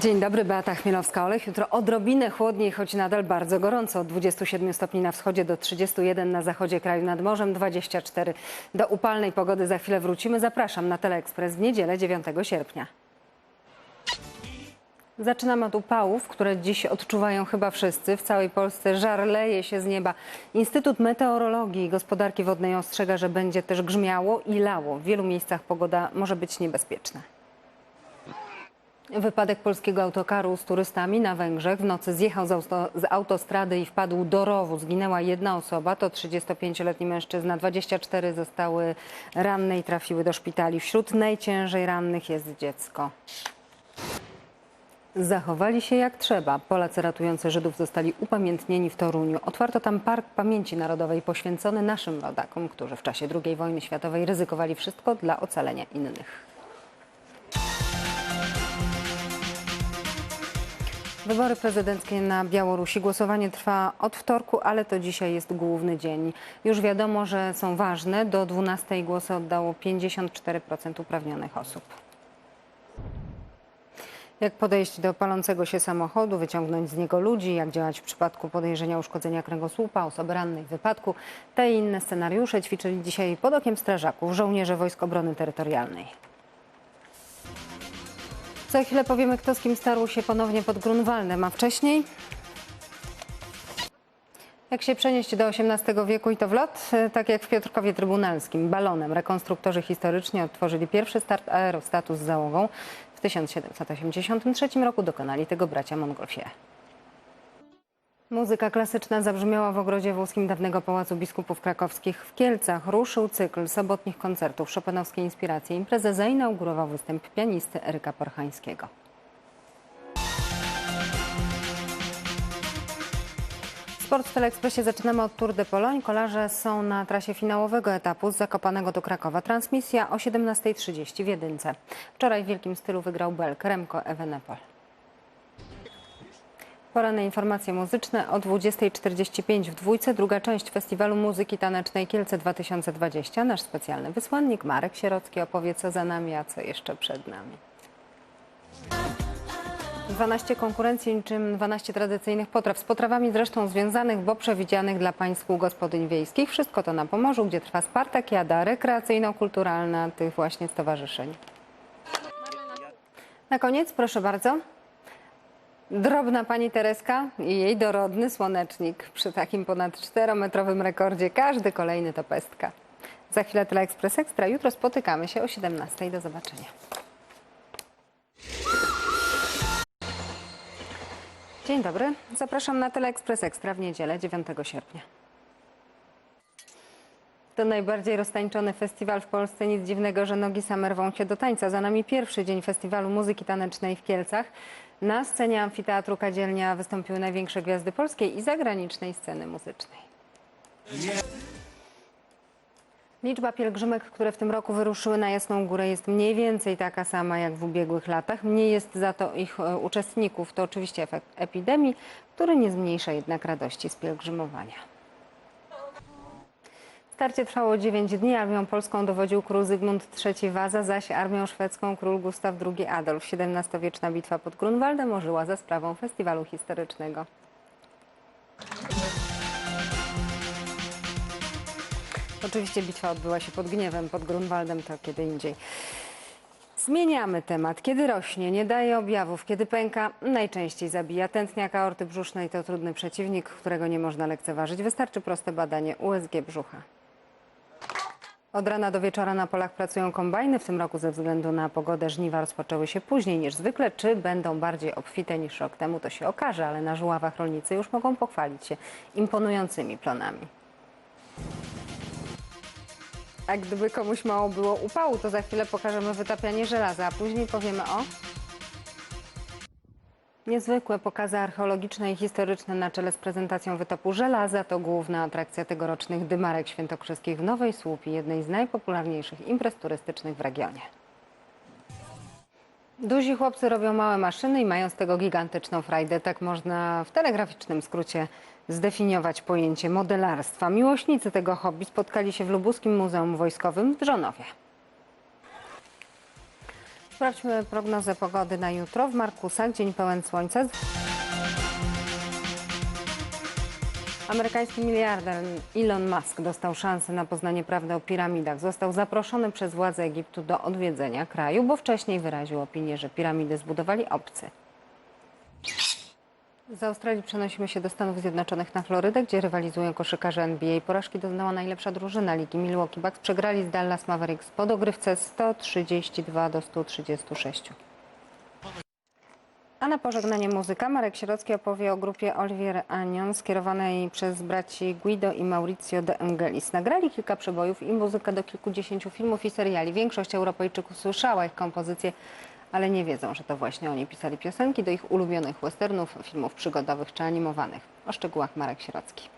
Dzień dobry, Beata Chmielowska-Olech. Jutro odrobinę chłodniej, choć nadal bardzo gorąco. Od 27 stopni na wschodzie do 31 na zachodzie kraju nad morzem, 24. Do upalnej pogody za chwilę wrócimy. Zapraszam na Teleekspres w niedzielę 9 sierpnia. Zaczynamy od upałów, które dziś odczuwają chyba wszyscy. W całej Polsce żar leje się z nieba. Instytut Meteorologii i Gospodarki Wodnej ostrzega, że będzie też grzmiało i lało. W wielu miejscach pogoda może być niebezpieczna. Wypadek polskiego autokaru z turystami na Węgrzech. W nocy zjechał z, auto, z autostrady i wpadł do rowu. Zginęła jedna osoba, to 35-letni mężczyzna. 24 zostały ranne i trafiły do szpitali. Wśród najciężej rannych jest dziecko. Zachowali się jak trzeba. Polacy ratujący Żydów zostali upamiętnieni w Toruniu. Otwarto tam Park Pamięci Narodowej poświęcony naszym rodakom, którzy w czasie II wojny światowej ryzykowali wszystko dla ocalenia innych. Wybory prezydenckie na Białorusi. Głosowanie trwa od wtorku, ale to dzisiaj jest główny dzień. Już wiadomo, że są ważne. Do 12 głosy oddało 54% uprawnionych osób. Jak podejść do palącego się samochodu, wyciągnąć z niego ludzi, jak działać w przypadku podejrzenia uszkodzenia kręgosłupa, osoby rannej w wypadku. Te i inne scenariusze ćwiczyli dzisiaj pod okiem strażaków, żołnierze Wojsk Obrony Terytorialnej. Za chwilę powiemy, kto z kim starł się ponownie pod Grunwaldem, a wcześniej... Jak się przenieść do XVIII wieku i to w lot? Tak jak w Piotrkowie Trybunalskim, balonem. Rekonstruktorzy historyczni odtworzyli pierwszy start aerostatu z załogą. W 1783 roku dokonali tego bracia Montgolfier. Muzyka klasyczna zabrzmiała w ogrodzie włoskim dawnego Pałacu Biskupów Krakowskich w Kielcach. Ruszył cykl sobotnich koncertów Chopinowskiej inspiracji. Imprezę zainaugurował występ pianisty Eryka Porchańskiego. Sport w Teleekspresie zaczynamy od Tour de Pologne. Kolarze są na trasie finałowego etapu z Zakopanego do Krakowa. Transmisja o 17.30 w Jedynce. Wczoraj w wielkim stylu wygrał Belk Remco Evenepoel. Poranne informacje muzyczne o 20.45 w dwójce. Druga część Festiwalu Muzyki Tanecznej Kielce 2020. Nasz specjalny wysłannik Marek Sierocki opowie co za nami, a co jeszcze przed nami. 12 konkurencji, niczym 12 tradycyjnych potraw. Z potrawami zresztą związanych, bo przewidzianych dla państw gospodyń wiejskich. Wszystko to na Pomorzu, gdzie trwa Spartakiada rekreacyjno-kulturalna tych właśnie stowarzyszeń. Na koniec, proszę bardzo. Drobna pani Tereska i jej dorodny słonecznik. Przy takim ponad 4-metrowym rekordzie każdy kolejny to pestka. Za chwilę Teleekspres Ekstra. Jutro spotykamy się o 17. Do zobaczenia. Dzień dobry. Zapraszam na Teleekspres Ekstra w niedzielę 9 sierpnia. To najbardziej roztańczony festiwal w Polsce. Nic dziwnego, że nogi same rwą się do tańca. Za nami pierwszy dzień Festiwalu Muzyki Tanecznej w Kielcach. Na scenie Amfiteatru Kadzielnia wystąpiły największe gwiazdy polskiej i zagranicznej sceny muzycznej. Liczba pielgrzymek, które w tym roku wyruszyły na Jasną Górę jest mniej więcej taka sama jak w ubiegłych latach. Mniej jest za to ich e, uczestników. To oczywiście efekt epidemii, który nie zmniejsza jednak radości z pielgrzymowania. Starcie trwało 9 dni. Armią polską dowodził król Zygmunt III Waza, zaś armią szwedzką król Gustaw II Adolf. XVII-wieczna bitwa pod Grunwaldem ożyła za sprawą festiwalu historycznego. Oczywiście bitwa odbyła się pod Gniewem, pod Grunwaldem to kiedy indziej. Zmieniamy temat. Kiedy rośnie, nie daje objawów, kiedy pęka, najczęściej zabija. Tętniak aorty brzusznej to trudny przeciwnik, którego nie można lekceważyć. Wystarczy proste badanie USG brzucha. Od rana do wieczora na polach pracują kombajny. W tym roku ze względu na pogodę żniwa rozpoczęły się później niż zwykle. Czy będą bardziej obfite niż rok temu, to się okaże, ale na żuławach rolnicy już mogą pochwalić się imponującymi plonami. A gdyby komuś mało było upału, to za chwilę pokażemy wytapianie żelaza, a później powiemy o... Niezwykłe pokazy archeologiczne i historyczne na czele z prezentacją wytopu żelaza to główna atrakcja tegorocznych Dymarek Świętokrzyskich w Nowej Słupii, jednej z najpopularniejszych imprez turystycznych w regionie. Duzi chłopcy robią małe maszyny i mają z tego gigantyczną frajdę. Tak można w telegraficznym skrócie zdefiniować pojęcie modelarstwa. Miłośnicy tego hobby spotkali się w Lubuskim Muzeum Wojskowym w Drzonowie. Sprawdźmy prognozę pogody na jutro. W Markusach dzień pełen słońca. Amerykański miliarder Elon Musk dostał szansę na poznanie prawdy o piramidach. Został zaproszony przez władze Egiptu do odwiedzenia kraju, bo wcześniej wyraził opinię, że piramidy zbudowali obcy. Z Australii przenosimy się do Stanów Zjednoczonych na Florydę, gdzie rywalizują koszykarze NBA. Porażki doznała najlepsza drużyna ligi Milwaukee Bucks. Przegrali z Dallas Mavericks po dogrywce 132 do 136. A na pożegnanie muzyka Marek Sierocki opowie o grupie Olivier Anion skierowanej przez braci Guido i Maurizio de Angelis. Nagrali kilka przebojów i muzykę do kilkudziesięciu filmów i seriali. Większość Europejczyków słyszała ich kompozycje, ale nie wiedzą, że to właśnie oni pisali piosenki do ich ulubionych westernów, filmów przygodowych czy animowanych. O szczegółach Marek Sierocki.